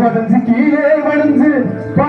உடஞ்சு கீழே விழுந்து பா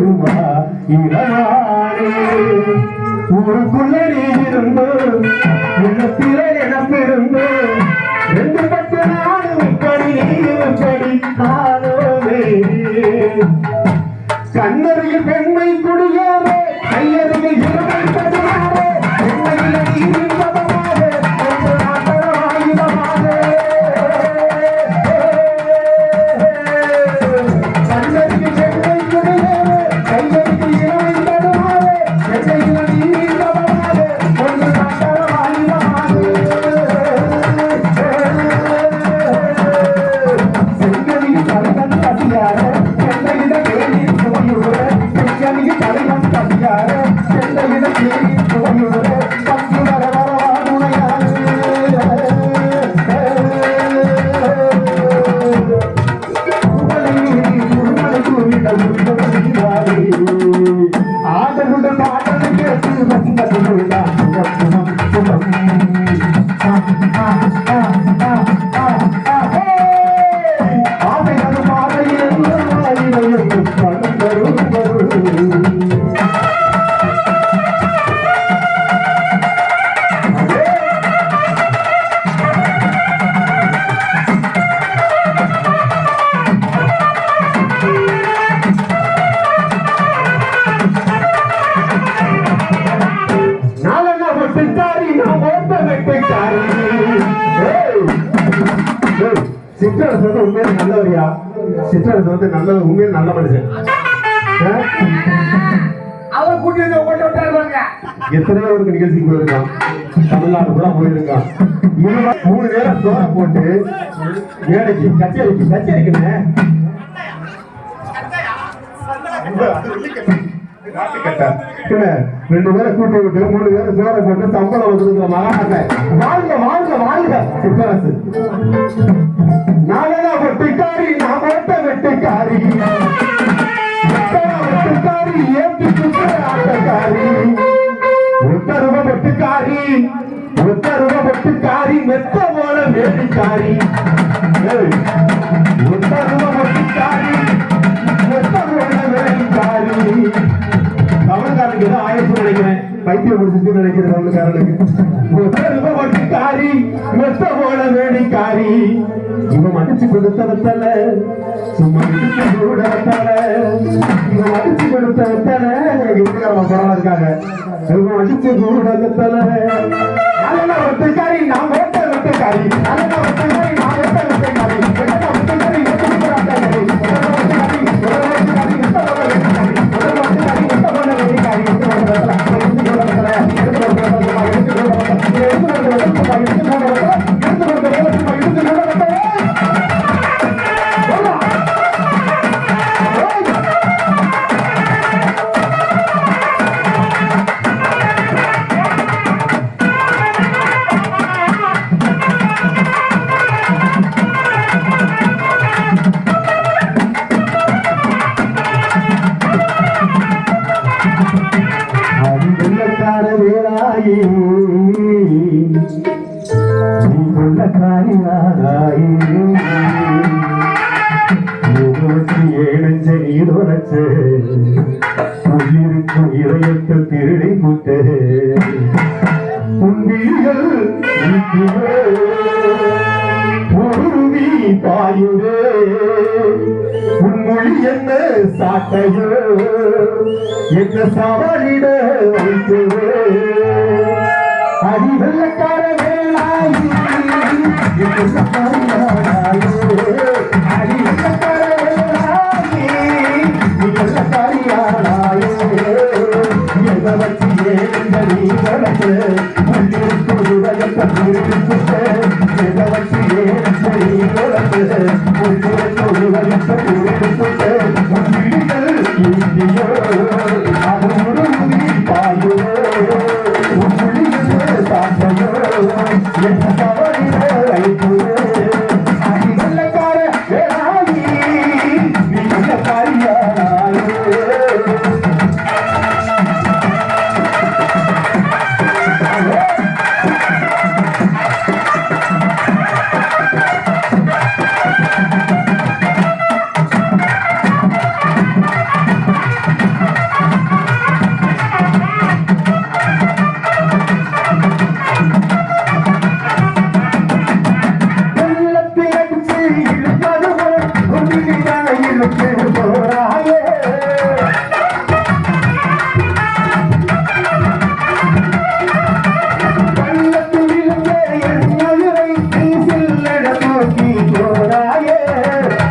சேருமா இரவாரே ஊருக்குள்ள நீ இருந்து உள்ளத்தில ரெண்டு பத்து நாடு படி நீ காணோமே சிற்றரசு வந்து உண்மையில நல்லவரியா? சிற்றரசு வந்து நல்ல உண்மையில நல்ல மனுஷன்? அவரை கூட்டி வந்து உங்கள்கிட்ட விட்டாருவாங்க எத்தனையோ ஒரு நிகழ்ச்சிக்கு போயிருக்கான். தமிழ்நாடு கூட போயிருக்கான். இவன் மூணு நேரம் சோற போட்டு வேலைக்கு கச்சேரிக்கு கச்சேரிக்குன்னு. ரெண்டு பேரை கூட்டி விட்டு மூணு பேரை சோற போட்டு சம்பளம் வந்துருக்கிற மகாண வாழ்க வாழ்க வாழ்க வெட்டுக்காரி நான் ஓட்ட வெட்டுக்காரி. வெட்டுக்காரி ஏற்றி ஆட்டக்காரி. வெட்டுக்காரி வெட்டுக்காரி மெத்த போல வேடிக்காரி. வெட்டுக்காரி மெத்த போல வேடிக்காரி. தமிழ்காரனுக்கு ஏதோ ஆயிரத்து நினைக்கிறேன். பைத்தியம் முடிச்சு நினைக்கிறேன் தமிழ்காரனுக்கு. மெத்த போல வேடிக்காரி. இவன் மடிச்சு கொடுத்தவத்தல சும்மா கொடுத்தவத்தல இவன் மடிச்சு கொடுத்தவத்தல இவங்க பரவாயில்ல இருக்காங்க. இவன் நல்ல காரியாதாயே ஏழஞ்செடி தொலைச்சு உயிருக்கு இதயத்து திருடி புட்டு. உண்டிகள் பொருவி பாயுதே உன்மொழி என்ன சாட்டையோ? என்ன சவாலிட வைத்தவே அறிவெல்லக்கார வேளாய் என்று சப்பாரியானாயே அறிவெல்லக்கார வேளாயே வெள்ளக்காரியானாயே எந்த வச்சு ஏந்த நீ வளர்த்து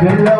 Hello.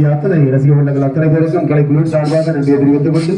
ரசிய அத்தனை ரசிக உள்ளங்கள் அத்தனை பேருக்கும் கலை குழு சார்பாக நன்றியை தெரிவித்துக் கொண்டு